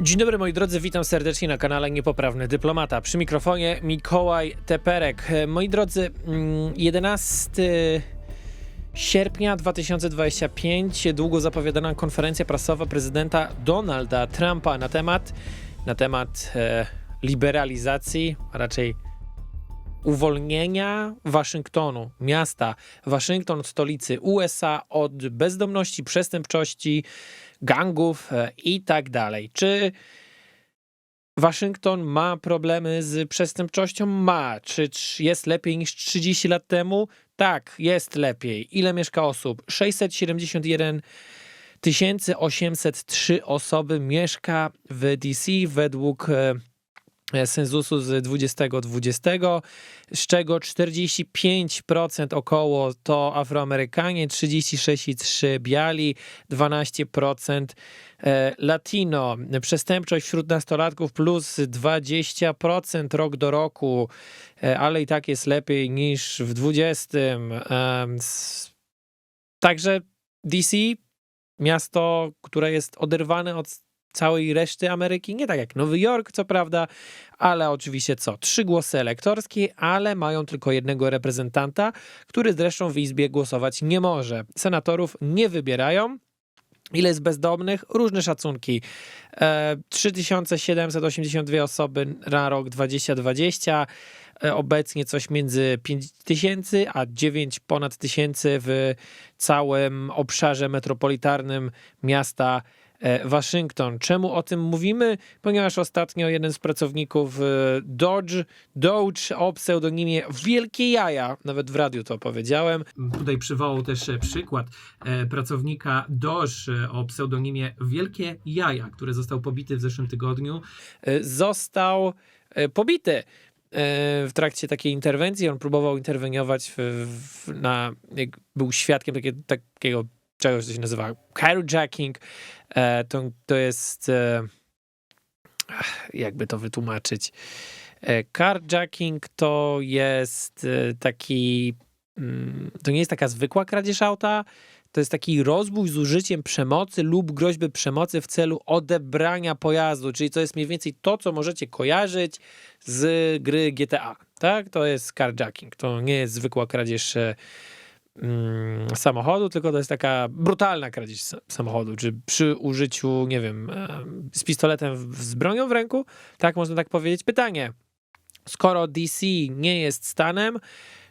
Dzień dobry moi drodzy, witam serdecznie na kanale Niepoprawny Dyplomata. Przy mikrofonie Mikołaj Teperek. E, Moi drodzy, mm, 11 sierpnia 2025 długo zapowiadana konferencja prasowa prezydenta Donalda Trumpa na temat na temat e, liberalizacji, a raczej uwolnienia Waszyngtonu, miasta Waszyngton, stolicy USA od bezdomności, przestępczości, gangów e, i tak dalej. Czy Waszyngton ma problemy z przestępczością? Ma. Czy, jest lepiej niż 30 lat temu? Tak, jest lepiej. Ile mieszka osób? 671 803 osoby mieszka w DC według e, e, z 2020, z czego 45% około to Afroamerykanie, 36,3% biali, 12% e, Latino. Przestępczość wśród nastolatków plus 20% rok do roku, e, ale i tak jest lepiej niż w 20. Em, s- Także DC, miasto, które jest oderwane od całej reszty Ameryki, nie tak jak Nowy Jork, co prawda, ale oczywiście co? Trzy głosy elektorskie, ale mają tylko jednego reprezentanta, który zresztą w Izbie głosować nie może. Senatorów nie wybierają. Ile jest bezdomnych? Różne szacunki. E, 3782 osoby na rok 2020. E, Obecnie coś między 5000 a 9 ponad tysięcy w całym obszarze metropolitarnym miasta e, Waszyngton. Czemu o tym mówimy? Ponieważ ostatnio jeden z pracowników e, Dodge, Dodge o pseudonimie Wielkie Jaja, nawet w radiu to powiedziałem, Tutaj przywołał też e, przykład e, pracownika Dodge e, o pseudonimie Wielkie Jaja, który został pobity w zeszłym tygodniu. e, został e, pobity e, w trakcie takiej interwencji. On próbował interweniować w, w, na, jak był świadkiem takiego, takiego czegoś, co się nazywa carjacking. E, To, to jest e, jakby to wytłumaczyć. E, Carjacking to jest taki mm, to nie jest taka zwykła kradzież auta, to jest taki rozbój z użyciem przemocy lub groźby przemocy w celu odebrania pojazdu, czyli to jest mniej więcej to, co możecie kojarzyć z gry GTA. Tak? To jest carjacking. To nie jest zwykła kradzież mm, samochodu, tylko to jest taka brutalna kradzież sa- samochodu, czy przy użyciu, nie wiem, e, z pistoletem, z bronią w ręku, tak można tak powiedzieć. Pytanie, skoro DC nie jest stanem,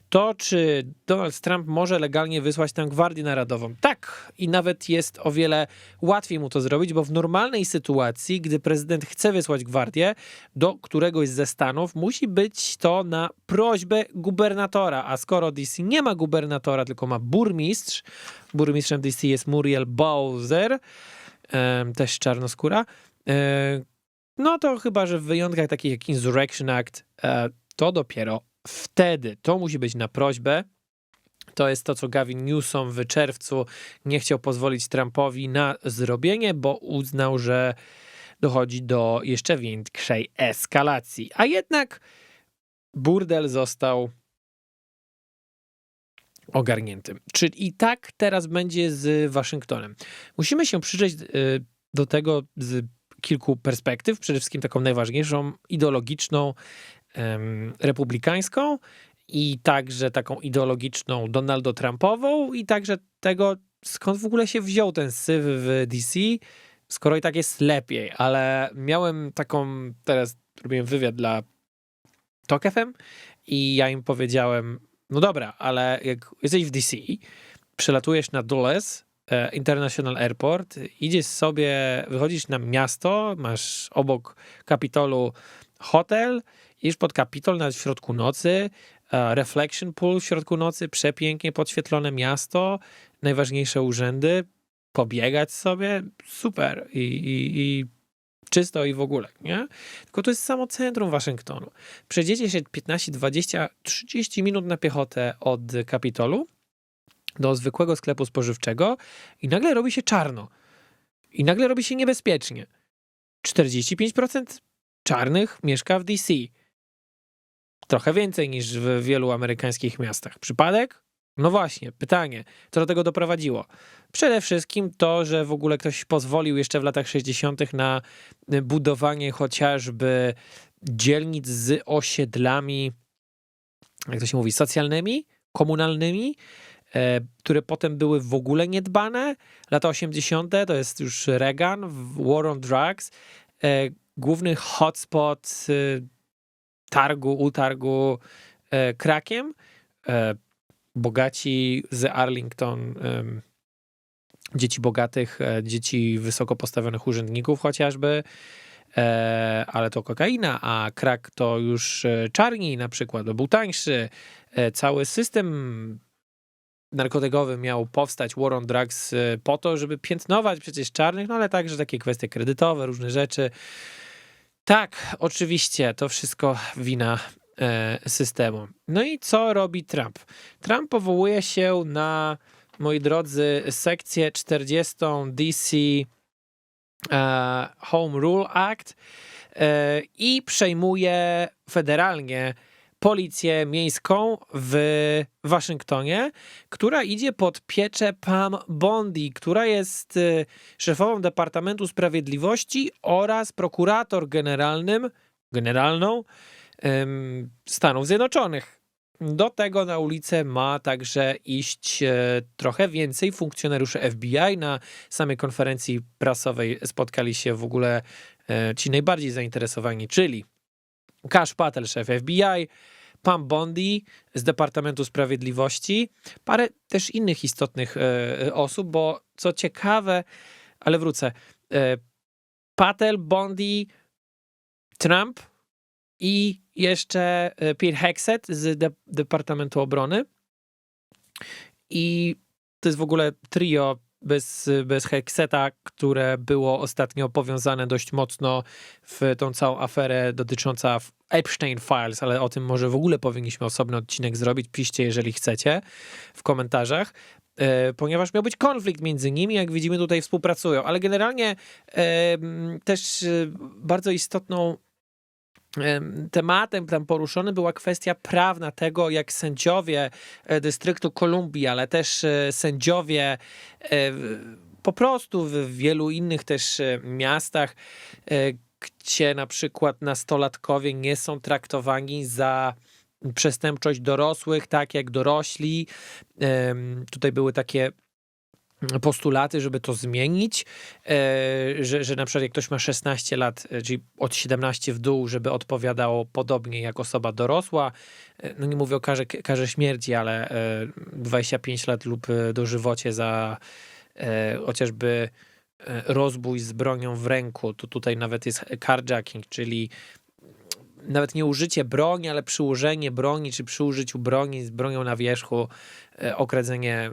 to czy Donald Trump może legalnie wysłać tam Gwardię Narodową? Tak, i nawet jest o wiele łatwiej mu to zrobić, bo w normalnej sytuacji, gdy prezydent chce wysłać Gwardię do któregoś ze stanów, musi być to na prośbę gubernatora, a skoro DC nie ma gubernatora, tylko ma burmistrz, burmistrzem DC jest Muriel Bowser, też czarnoskóra, no to chyba, że w wyjątkach takich jak Insurrection Act, e, to dopiero wtedy. To musi być na prośbę. To jest to, co Gavin Newsom w czerwcu nie chciał pozwolić Trumpowi na zrobienie, bo uznał, że dochodzi do jeszcze większej eskalacji. A jednak burdel został ogarnięty. Czyli i tak teraz będzie z Waszyngtonem. Musimy się przyjrzeć y, do tego z kilku perspektyw. Przede wszystkim taką najważniejszą, ideologiczną, republikańską i także taką ideologiczną Donaldo Trumpową i także tego, skąd w ogóle się wziął ten syf w DC, skoro i tak jest lepiej. Ale miałem taką, teraz robiłem wywiad dla Talk FM i ja im powiedziałem, no dobra, ale jak jesteś w DC, przylatujesz na Dulles e, International Airport, idziesz sobie, wychodzisz na miasto, masz obok Kapitolu hotel, idziesz pod Kapitol na w środku nocy, e, Reflection Pool w środku nocy, przepięknie podświetlone miasto, najważniejsze urzędy, pobiegać sobie, super i, i, i czysto i w ogóle, nie? Tylko to jest samo centrum Waszyngtonu. Przejdziecie się 15, 20, 30 minut na piechotę od Kapitolu do zwykłego sklepu spożywczego i nagle robi się czarno. I nagle robi się niebezpiecznie. 45% czarnych mieszka w DC. Trochę więcej niż w wielu amerykańskich miastach. Przypadek? No właśnie, pytanie, co do tego doprowadziło? Przede wszystkim to, że w ogóle ktoś pozwolił jeszcze w latach 60. na budowanie chociażby dzielnic z osiedlami, jak to się mówi, socjalnymi, komunalnymi, e, które potem były w ogóle niedbane. Lata 80. to jest już Reagan, War on Drugs, e, główny hotspot e, targu, utargu e, krakiem. E, bogaci z Arlington, dzieci bogatych, e, dzieci wysoko postawionych urzędników chociażby, ale to kokaina, a krak to już czarni na przykład, bo był tańszy. Cały system narkotykowy miał powstać, War on Drugs, po to, żeby piętnować przecież czarnych, no ale także takie kwestie kredytowe, różne rzeczy. Tak, oczywiście, to wszystko wina e, systemu. No i co robi Trump? Trump powołuje się na, moi drodzy, sekcję 40 DC e, Home Rule Act e, i przejmuje federalnie policję miejską w Waszyngtonie, która idzie pod pieczę Pam Bondi, która jest e, szefową Departamentu Sprawiedliwości oraz prokurator generalnym, generalną Stanów Zjednoczonych. Do tego na ulicę ma także iść e, trochę więcej funkcjonariuszy FBI. Na samej konferencji prasowej spotkali się w ogóle e, ci najbardziej zainteresowani, czyli Kash Patel, szef FBI, Pam Bondi z Departamentu Sprawiedliwości, parę też innych istotnych e, osób, bo co ciekawe, ale wrócę, e, Patel, Bondi, Trump i jeszcze e, Pete Hexet z de Departamentu Obrony. I to jest w ogóle trio bez, bez Hexeta, które było ostatnio powiązane dość mocno w tą całą aferę dotycząca Epstein Files, ale o tym może w ogóle powinniśmy osobny odcinek zrobić. Piszcie, jeżeli chcecie, w komentarzach. E, ponieważ miał być konflikt między nimi, jak widzimy tutaj współpracują, ale generalnie e, też e, bardzo istotną tematem tam poruszony była kwestia prawna tego, jak sędziowie e, dystryktu Kolumbia, ale też e, sędziowie e, po prostu w wielu innych też miastach, gdzie na przykład nastolatkowie nie są traktowani za przestępczość dorosłych, tak jak dorośli. Tutaj były takie postulaty, żeby to zmienić, e, że, że na przykład jak ktoś ma 16 lat, e, czyli od 17 w dół, żeby odpowiadało podobnie jak osoba dorosła. E, No nie mówię o karze, karze śmierci, ale e, 25 lat lub dożywocie za chociażby rozbój z bronią w ręku. To tutaj nawet jest carjacking, czyli nawet nie użycie broni, ale przyłożenie broni, czy przy użyciu broni z bronią na wierzchu, okradzenie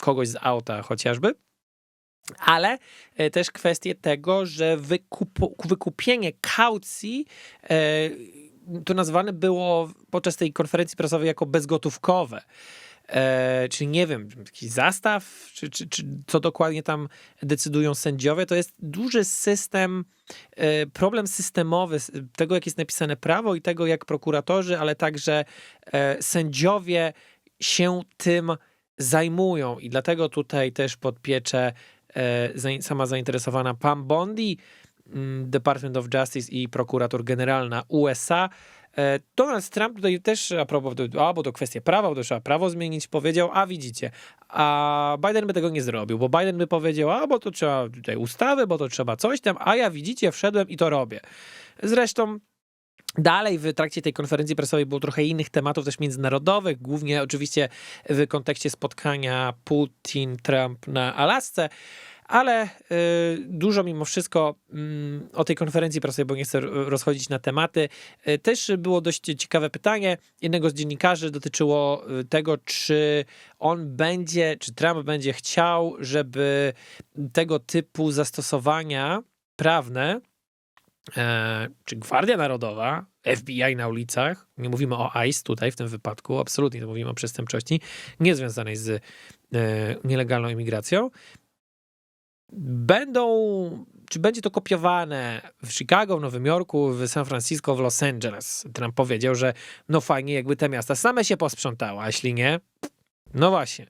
kogoś z auta chociażby. Ale e, też kwestie tego, że wykupu, wykupienie kaucji e, to nazwane było podczas tej konferencji prasowej jako bezgotówkowe. E, czyli nie wiem, jakiś zastaw, czy, czy, czy co dokładnie tam decydują sędziowie, to jest duży system, e, problem systemowy tego, jak jest napisane prawo i tego, jak prokuratorzy, ale także e, sędziowie się tym zajmują. I dlatego tutaj też pod pieczę e, sama zainteresowana Pam Bondi, mm, Department of Justice i prokurator generalna USA. E, Donald Trump tutaj też a propos, a, bo to kwestia prawa, bo to trzeba prawo zmienić, powiedział, a widzicie, a Biden by tego nie zrobił, bo Biden by powiedział, a bo to trzeba tutaj ustawy, bo to trzeba coś tam, a ja widzicie, wszedłem i to robię. Zresztą Dalej w trakcie tej konferencji prasowej było trochę innych tematów, też międzynarodowych, głównie oczywiście w kontekście spotkania Putin-Trump na Alasce, ale y, dużo mimo wszystko mm, o tej konferencji prasowej, bo nie chcę rozchodzić na tematy. Y, też było dość ciekawe pytanie jednego z dziennikarzy, dotyczyło y, tego, czy on będzie, czy Trump będzie chciał, żeby tego typu zastosowania prawne e, czy Gwardia Narodowa, FBI na ulicach, nie mówimy o ICE tutaj w tym wypadku, absolutnie to mówimy o przestępczości nie z e, nielegalną imigracją, będą, czy będzie to kopiowane w Chicago, w Nowym Jorku, w San Francisco, w Los Angeles. Trump powiedział, że no fajnie, jakby te miasta same się posprzątały, a jeśli nie, No właśnie.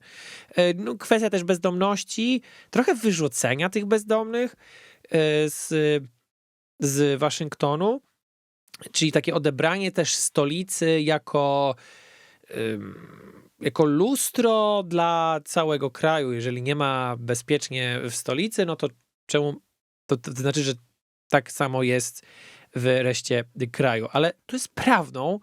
E, No, kwestia też bezdomności, trochę wyrzucenia tych bezdomnych z, z Waszyngtonu, czyli takie odebranie też stolicy jako, jako lustro dla całego kraju. Jeżeli nie ma bezpiecznie w stolicy, no to czemu? To, to znaczy, że tak samo jest w reszcie kraju. Ale to jest prawdą,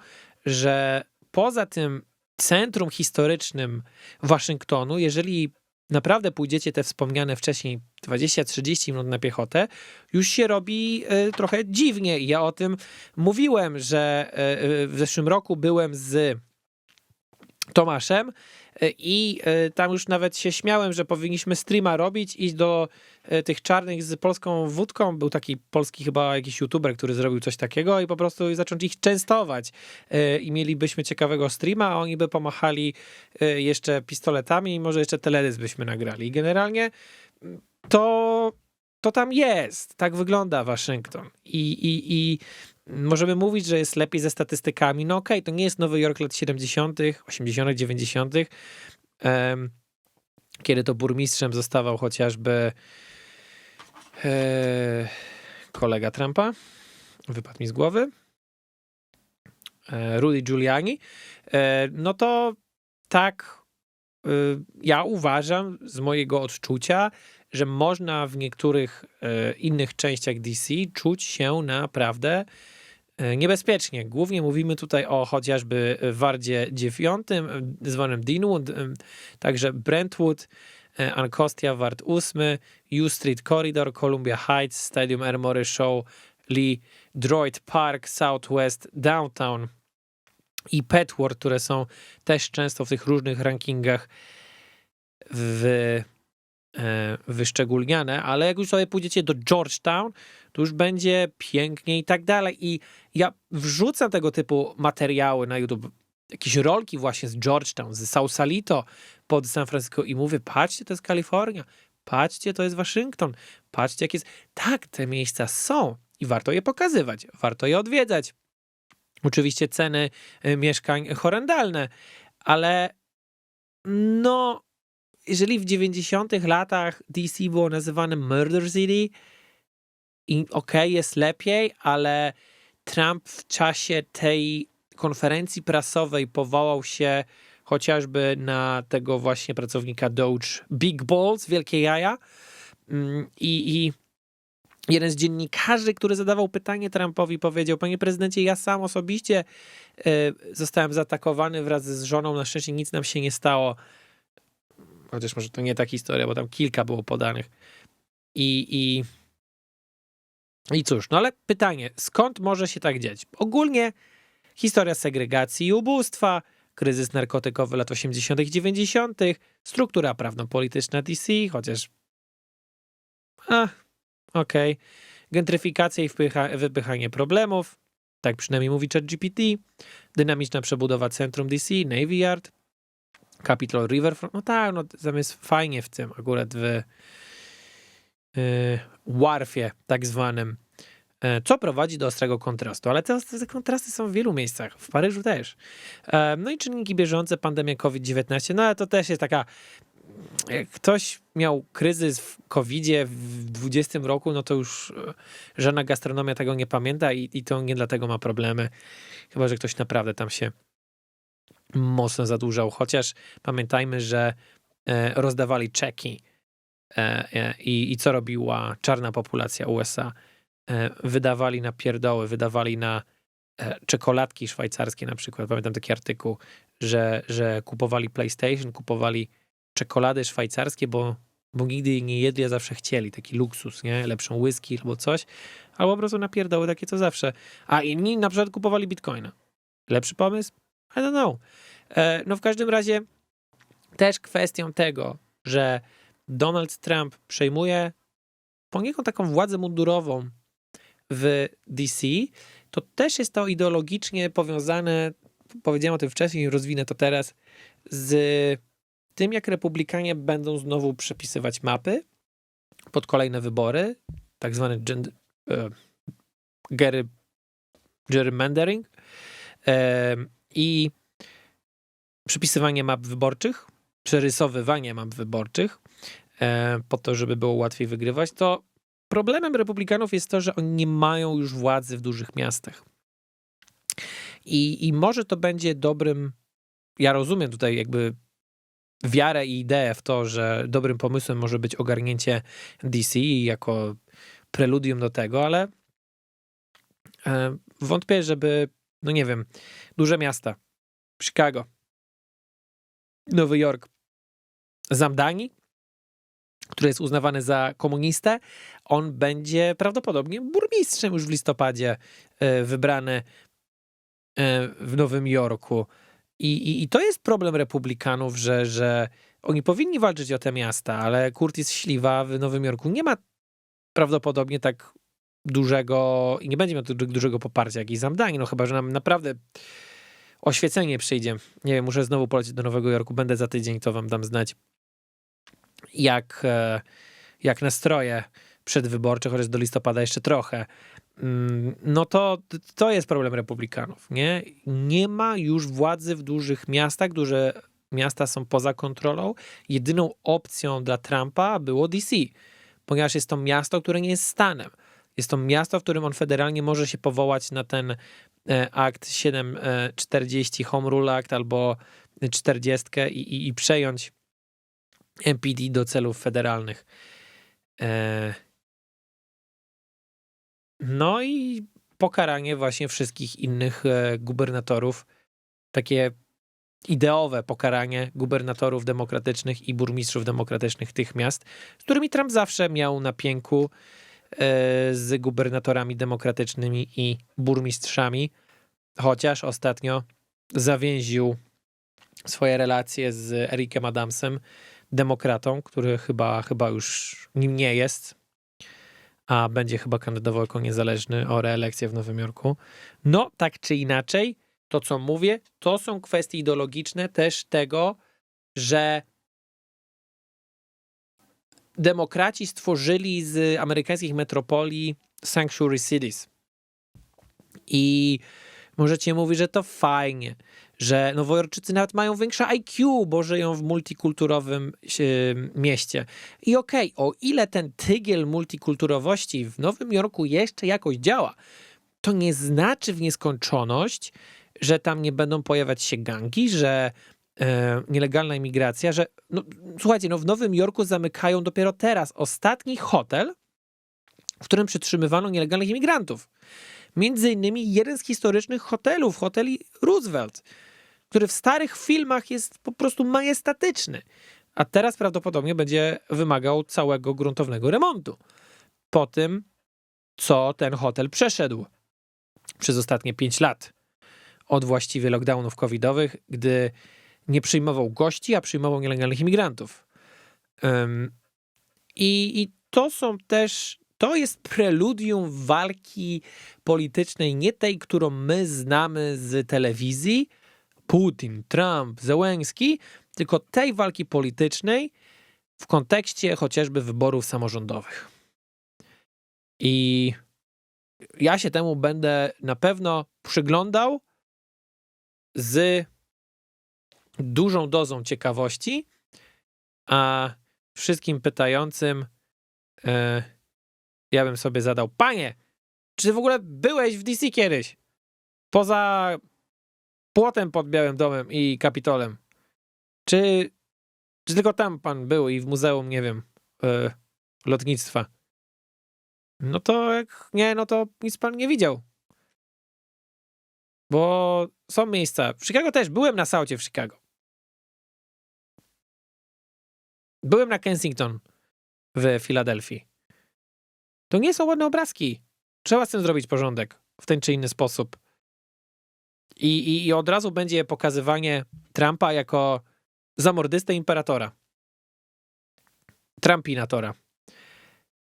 że poza tym centrum historycznym Waszyngtonu, jeżeli naprawdę pójdziecie te wspomniane wcześniej 20-30 minut na piechotę, już się robi e, trochę dziwnie. I ja o tym mówiłem, że e, e, w zeszłym roku byłem z Tomaszem i e, tam już nawet się śmiałem, że powinniśmy streama robić, iść do e, tych czarnych z polską wódką. Był taki polski chyba jakiś youtuber, który zrobił coś takiego i po prostu zacząć ich częstować. E, I mielibyśmy ciekawego streama, a oni by pomachali e, jeszcze pistoletami i może jeszcze teledysk byśmy nagrali. I generalnie mm, to, to tam jest. Tak wygląda Waszyngton. I, i, i możemy mówić, że jest lepiej ze statystykami. No okej, to nie jest Nowy Jork lat 70., 80., 90., em, kiedy to burmistrzem zostawał chociażby e, kolega Trumpa. Wypadł mi z głowy. E, Rudy Giuliani. E, no to tak y, ja uważam z mojego odczucia, że można w niektórych e, innych częściach DC czuć się naprawdę e, niebezpiecznie. Głównie mówimy tutaj o chociażby Wardzie IX, e, zwanym Deanwood, e, także Brentwood, Anacostia, Ward 8, U Street Corridor, Columbia Heights, Stadium Armory Show, Lee, Droid Park, Southwest, Downtown i Petworth, które są też często w tych różnych rankingach w, wyszczególniane, ale jak już sobie pójdziecie do Georgetown, to już będzie pięknie i tak dalej. I ja wrzucam tego typu materiały na YouTube, jakieś rolki właśnie z Georgetown, z Sausalito pod San Francisco i mówię, patrzcie, to jest Kalifornia, patrzcie, to jest Waszyngton, patrzcie, jak jest. Tak, te miejsca są i warto je pokazywać, warto je odwiedzać. Oczywiście ceny y, mieszkań horrendalne, ale no, jeżeli w 90 latach DC było nazywane Murder City i okej, jest lepiej, ale Trump w czasie tej konferencji prasowej powołał się chociażby na tego właśnie pracownika Doge Big Balls, wielkie jaja Mm, i, i jeden z dziennikarzy, który zadawał pytanie Trumpowi powiedział, panie prezydencie, ja sam osobiście e, zostałem zaatakowany wraz z żoną, na szczęście nic nam się nie stało. Chociaż może to nie ta historia, bo tam kilka było podanych. I, i, i cóż, no ale pytanie, skąd może się tak dziać? Ogólnie historia segregacji i ubóstwa, kryzys narkotykowy lat 80. i 90., struktura prawno-polityczna DC, chociaż a, okej. Gentryfikacja i wpycha, wypychanie problemów, tak przynajmniej mówi ChatGPT, dynamiczna przebudowa centrum DC, Navy Yard, Capitol Riverfront, no tak, no tam jest fajnie w tym akurat w yy, Warfie tak zwanym, e, co prowadzi do ostrego kontrastu, ale te, te kontrasty są w wielu miejscach, w Paryżu też. E, No i czynniki bieżące, pandemia COVID-19, no ale to też jest taka jak ktoś miał kryzys w COVID-zie w 20 roku, no to już e, żadna gastronomia tego nie pamięta i, i to nie dlatego ma problemy. Chyba, że ktoś naprawdę tam się mocno zadłużał. Chociaż pamiętajmy, że e, rozdawali czeki e, e, i, i co robiła czarna populacja USA? Wydawali na pierdoły, wydawali na czekoladki szwajcarskie na przykład. Pamiętam taki artykuł, że, że kupowali PlayStation, kupowali czekolady szwajcarskie, bo, bo nigdy nie jedli, a zawsze chcieli. Taki luksus, nie? Lepszą whisky albo coś. Albo po prostu napierdały takie co zawsze. A inni na przykład kupowali bitcoina. Lepszy pomysł? I don't know. E, no w każdym razie też kwestią tego, że Donald Trump przejmuje poniekąd taką władzę mundurową w DC, to też jest to ideologicznie powiązane, powiedziałem o tym wcześniej, rozwinę to teraz, z tym, jak republikanie będą znowu przepisywać mapy pod kolejne wybory, tak zwany e, gerrymandering e, i przypisywanie map wyborczych przerysowywania map wyborczych e, po to, żeby było łatwiej wygrywać, to problemem republikanów jest to, że oni nie mają już władzy w dużych miastach. I, I może to będzie dobrym. Ja rozumiem tutaj jakby wiarę i ideę w to, że dobrym pomysłem może być ogarnięcie DC jako preludium do tego, ale e, wątpię, żeby, no nie wiem, duże miasta, Chicago, Nowy Jork, Zamdani, który jest uznawany za komunistę, on będzie prawdopodobnie burmistrzem już w listopadzie e, wybrany e, w Nowym Jorku. I, i, I to jest problem republikanów, że, że oni powinni walczyć o te miasta, ale Curtis Śliwa w Nowym Jorku nie ma prawdopodobnie tak dużego i nie będzie miał dużego poparcia jak i Zamdani, no chyba, że nam naprawdę oświecenie przyjdzie. Nie wiem, muszę znowu polecieć do Nowego Jorku, będę za tydzień, to wam dam znać jak, e, jak nastroje przedwyborcze, chociaż do listopada jeszcze trochę, mm, no to to jest problem republikanów, nie? Nie ma już władzy w dużych miastach, duże miasta są poza kontrolą. Jedyną opcją dla Trumpa było DC, ponieważ jest to miasto, które nie jest stanem. Jest to miasto, w którym on federalnie może się powołać na ten e, akt 740 Home Rule Act albo 40 i, i, i przejąć MPD do celów federalnych. E, no i pokaranie właśnie wszystkich innych e, gubernatorów, takie ideowe pokaranie gubernatorów demokratycznych i burmistrzów demokratycznych tych miast, z którymi Trump zawsze miał na pięku z gubernatorami demokratycznymi i burmistrzami, chociaż ostatnio zawięził swoje relacje z Erikiem Adamsem, demokratą, który chyba, chyba już nim nie jest, a będzie chyba kandydował jako niezależny o reelekcję w Nowym Jorku. No, tak czy inaczej, to co mówię, to są kwestie ideologiczne też tego, że demokraci stworzyli z amerykańskich metropolii sanctuary cities. I możecie mówić, że to fajnie, że Nowojorczycy nawet mają większe IQ, bo żyją w multikulturowym mieście. I okej, okay, o ile ten tygiel multikulturowości w Nowym Jorku jeszcze jakoś działa, to nie znaczy w nieskończoność, że tam nie będą pojawiać się gangi, że e, nielegalna imigracja, że no, słuchajcie, no w Nowym Jorku zamykają dopiero teraz ostatni hotel, w którym przytrzymywano nielegalnych imigrantów. Między innymi jeden z historycznych hotelów, hoteli Roosevelt, który w starych filmach jest po prostu majestatyczny, a teraz prawdopodobnie będzie wymagał całego gruntownego remontu. Po tym, co ten hotel przeszedł przez ostatnie 5 lat od właściwie lockdownów covidowych, gdy nie przyjmował gości, a przyjmował nielegalnych imigrantów. Um, i, I to są też to jest preludium walki politycznej, nie tej, którą my znamy z telewizji, Putin, Trump, Zełenski, tylko tej walki politycznej w kontekście chociażby wyborów samorządowych. I ja się temu będę na pewno przyglądał z dużą dozą ciekawości, a wszystkim pytającym, e, ja bym sobie zadał, panie, czy w ogóle byłeś w DC kiedyś? Poza płotem pod Białym Domem i Kapitolem. Czy, czy tylko tam pan był i w muzeum, nie wiem, yy, lotnictwa? No to jak nie, no to nic pan nie widział. Bo są miejsca. W Chicago też. Byłem na Saucie w Chicago. Byłem na Kensington w Filadelfii. To nie są ładne obrazki. Trzeba z tym zrobić porządek w ten czy inny sposób. I, i, i od razu będzie pokazywanie Trumpa jako zamordystę imperatora. Trumpinatora.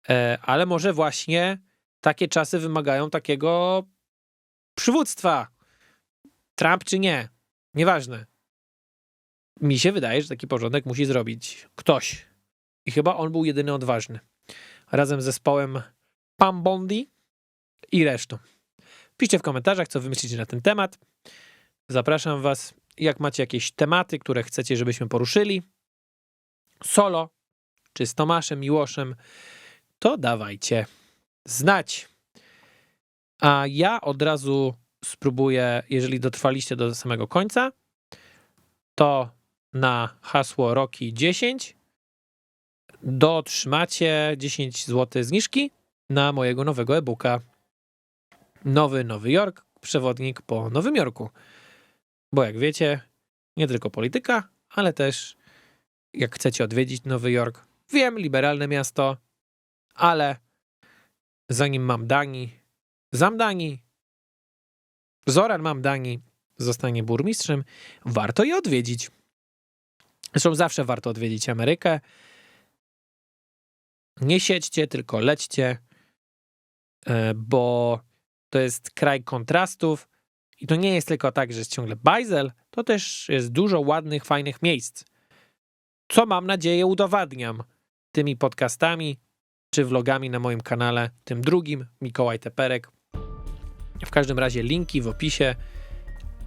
E, ale może właśnie takie czasy wymagają takiego przywództwa. Trump czy nie. Nieważne. Mi się wydaje, że taki porządek musi zrobić ktoś. I chyba on był jedyny odważny razem z zespołem Pam Bondi i resztą. Piszcie w komentarzach, co wymyślicie na ten temat. Zapraszam Was. Jak macie jakieś tematy, które chcecie, żebyśmy poruszyli, solo, czy z Tomaszem Miłoszem, to dawajcie znać. A ja od razu spróbuję, jeżeli dotrwaliście do samego końca, to na hasło Roki 10 dotrzymacie 10 zł zniżki na mojego nowego e-booka. Nowy Nowy Jork, przewodnik po Nowym Jorku. Bo jak wiecie, nie tylko polityka, ale też jak chcecie odwiedzić Nowy Jork, wiem, liberalne miasto, ale zanim mam Dani, Zamdani, Zoran Mamdani zostanie burmistrzem, warto je odwiedzić. Zresztą zawsze warto odwiedzić Amerykę. Nie siedźcie, tylko lećcie, e, bo to jest kraj kontrastów i to nie jest tylko tak, że jest ciągle bajzel, to też jest dużo ładnych, fajnych miejsc. Co mam nadzieję udowadniam tymi podcastami czy vlogami na moim kanale, tym drugim, Mikołaj Teperek. W każdym razie linki w opisie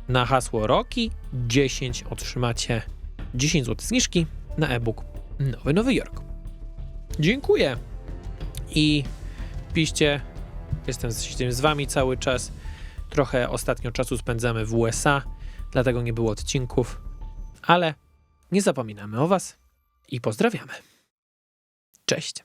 na hasło Roki 10 otrzymacie 10 zł zniżki na e-book Nowy Nowy Jork. Dziękuję i piszcie, jestem z, z wami cały czas. Trochę ostatnio czasu spędzamy w USA, dlatego nie było odcinków, ale nie zapominamy o was i pozdrawiamy. Cześć.